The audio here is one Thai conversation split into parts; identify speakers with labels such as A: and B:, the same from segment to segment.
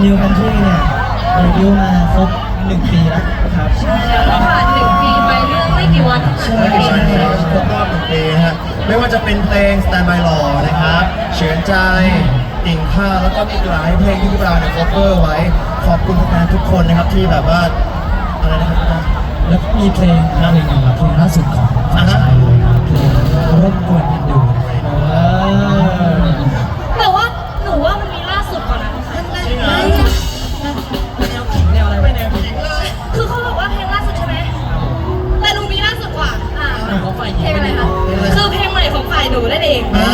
A: นิว
B: คัน
A: ท
C: รีเนี่ย
B: เด
A: บิวต์มาครบหนึ่งปีแล้วครับ
C: ๆแล้วผ่านหนึ่งปีไปเรื่องไม่กี่วัน
A: ใช่
D: ใช่ครับครบรอบหนึ่งปีฮะไม่ว่าจะเป็นเพลง Stand by Law นะครับ เฉือนใจติ่งข้าแล้วก็มีอีกหลายเพลงที่พวกเราเนี่ย cover ไว้ ขอบคุณแฟนๆทุกคนนะครับที่แบบว่า อะไรนะครับ
E: แล้วก็มีเพลงเพลงอะเพลงล่าสุดของฝ่ายชายเลยนะเพลงรบกวนกัน
C: หม่
B: ของฝ่ายห
C: นูนั่นเอง
D: อ่า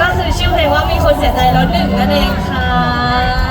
C: ก็คือชื่อเพลงว่ามีคนเสียใจแล้วหนึ่งนั่นเองค่ะ